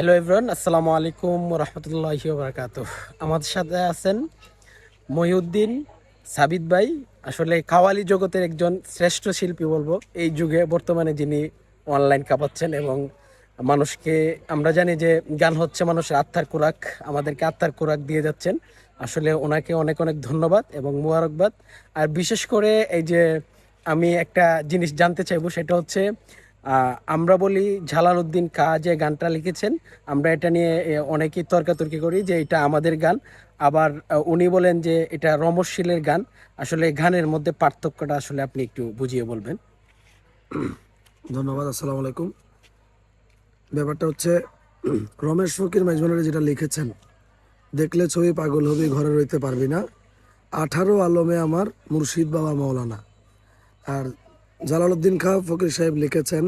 Hello everyone আসসালামু আলাইকুম রহমতুল্লাহি বারকাত আমাদের সাথে আছেন মহিউদ্দিন সাবিদ ভাই। আসলে কাওয়ালি জগতের একজন শ্রেষ্ঠ শিল্পী বলব। এই যুগে বর্তমানে যিনি অনলাইন কাঁপাচ্ছেন এবং মানুষকে, আমরা জানি যে গান হচ্ছে মানুষের আত্মার কোরাক আমাদেরকে আত্মার কোরাক দিয়ে যাচ্ছেন। আসলে ওনাকে অনেক অনেক ধন্যবাদ এবং মুবারকবাদ। আর বিশেষ করে এই যে আমি একটা জিনিস জানতে চাইব, সেটা হচ্ছে আমরা বলি জালালউদ্দিন কা যে গানটা লিখেছেন, আমরা এটা নিয়ে অনেকেই তর্কাতর্কি করি যে এটা আমাদের গান। আবার উনি বলেন যে এটা রমশীলের গান। আসলে গানের মধ্যে পার্থক্যটা আসলে আপনি একটু বুঝিয়ে বলবেন। ধন্যবাদ, আসসালামু আলাইকুম। ব্যাপারটা হচ্ছে, রমেশ ফকির মেজবানারে যেটা লিখেছেন, দেখলে ছবি পাগল হবি, ঘরে রইতে পারবি না। আঠারো আলমে আমার মুর্শিদ বাবা মৌলানা আর জালালউদ্দিন খাঁ ফকির সাহেব লিখেছেন,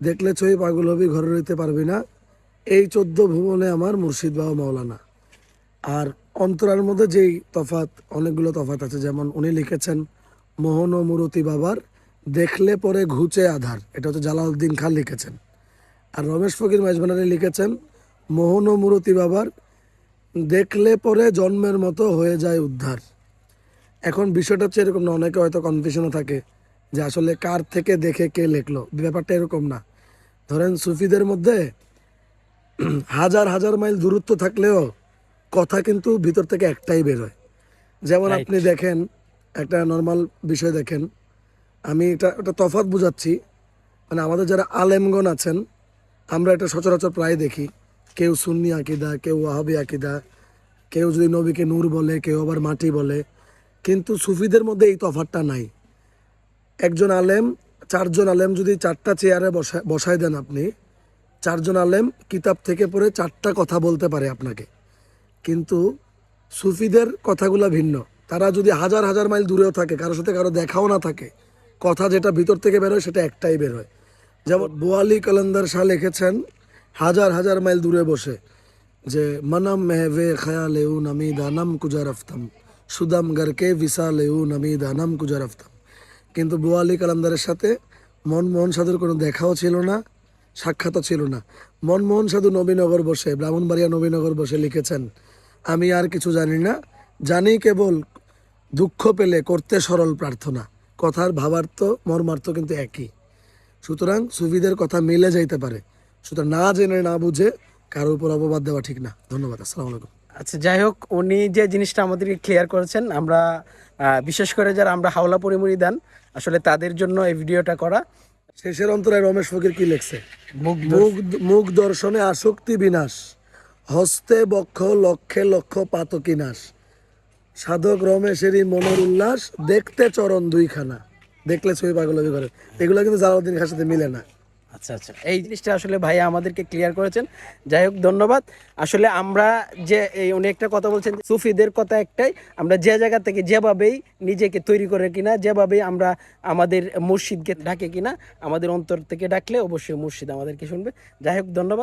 দেখলে ছবি পাগল হবি, ঘরে রইতে পারবি না। এই চোদ্দ ভুবনে আমার মুর্শিদ বাবা মৌলানা আর অন্তরার মধ্যে যেই তফাত অনেকগুলো তফাত আছে। যেমন উনি লিখেছেন, মোহন ও মুরতি বাবার দেখলে পরে ঘুচে আধার। এটা হচ্ছে জালাউদ্দিন খান লিখেছেন। আর রমেশ ফকির মেজবানারি লিখেছেন, মোহন ও মুরতি বাবার দেখলে পরে জন্মের মতো হয়ে যায় উদ্ধার। এখন বিষয়টা হচ্ছে এরকম না, অনেকে হয়তো কনফিউশনও থাকে। যে আসলে কার থেকে দেখে কে লেখলো? ব্যাপারটা এরকম না। ধরেন সুফিদের মধ্যে হাজার হাজার মাইল দূরত্ব থাকলেও কথা কিন্তু ভিতর থেকে একটাই বেরোয় যেমন আপনি দেখেন একটা নর্মাল বিষয় দেখেন। আমি এটা একটা তফাৎ বুঝাচ্ছি। মানে আমাদের যারা আলেমগণ আছেন আমরা এটা সচরাচর প্রায় দেখি। কেউ সুন্নি আকিদা কেউ ওয়াহাবি আকিদা কেউ যদি নবীকে নূর বলে কেউ আবার মাটি বলে। কিন্তু সুফিদের মধ্যে এই তফাৎটা নাই। একজন আলেম, চারজন আলেম যদি চারটা চেয়ারে বসা, বসায় দেন আপনি, চারজন আলেম কিতাব থেকে পড়ে চারটা কথা বলতে পারে আপনাকে। কিন্তু সুফিদের কথাগুলো ভিন্ন। তারা যদি হাজার হাজার মাইল দূরেও থাকে কারোর সাথে কারও দেখাও না থাকে, কথা যেটা ভিতর থেকে বেরোয় সেটা একটাই বেরোয় যেমন বোয়ালি কলন্দার শাহ লিখেছেন, হাজার হাজার মাইল দূরে বসে, যে মনম মেহবে খয়াল এউ নমি দানম কুজা রফতম সুদাম গরকে বিশাল এউ নমি দানম কুজা রফতম কিন্তু বোয়ালি কালান্দারের সাথে মনমোহন সাধুর কোনো দেখাও ছিল না, সাক্ষাৎও ছিল না। মনমোহন সাধু নবীনগর বসে, ব্রাহ্মণবাড়িয়া নবীনগর বসে লিখেছেন, আমি আর কিছু জানি না, জানি কেবল দুঃখ পেলে করতে সরল প্রার্থনা, কথার ভাবার্থ, মর্মার্থ কিন্তু একই। সুতরাং সুফিদের কথা মিলে যাইতে পারে, সুতরাং না জেনে না বুঝে কারোর উপর অপবাদ দেওয়া ঠিক না। ধন্যবাদ, আসসালামু আলাইকুম। আচ্ছা যাই হোক উনি যে জিনিসটা আমাদেরকে ক্লিয়ার করেছেন আমরা বিশেষ করে যারা আমরা হাওলা পরিমরি দান আসলে তাদের জন্য এই ভিডিওটা করা। শেষের অন্তরায় রমেশ ফকির কি লিখছে? মুখ দর্শনে আসক্তি বিনাশ হস্তে বক্ষ লক্ষে লক্ষ পাতকি নাশ। সাধক রমেশেরই মনের উল্লাস দেখতে চরণ দুইখানা। দেখলে ছবি পাগল করে। এগুলো কিন্তু জালাউদ্দিন খার সাথে মিলে না। আচ্ছা আচ্ছা। এই জিনিসটা আসলে ভাই আমাদেরকে ক্লিয়ার করেছেন। যাই হোক, ধন্যবাদ। আসলে আমরা যে এই উনি একটা কথা বলছেন সুফিদের কথা একটাই, আমরা যে জায়গা থেকে যেভাবেই নিজেকে তৈরি করে কিনা, যেভাবেই আমরা আমাদের মসজিদকে ডাকে কিনা, আমাদের অন্তর থেকে ডাকলে অবশ্যই মসজিদ আমাদেরকে শুনবে। যাই হোক, ধন্যবাদ।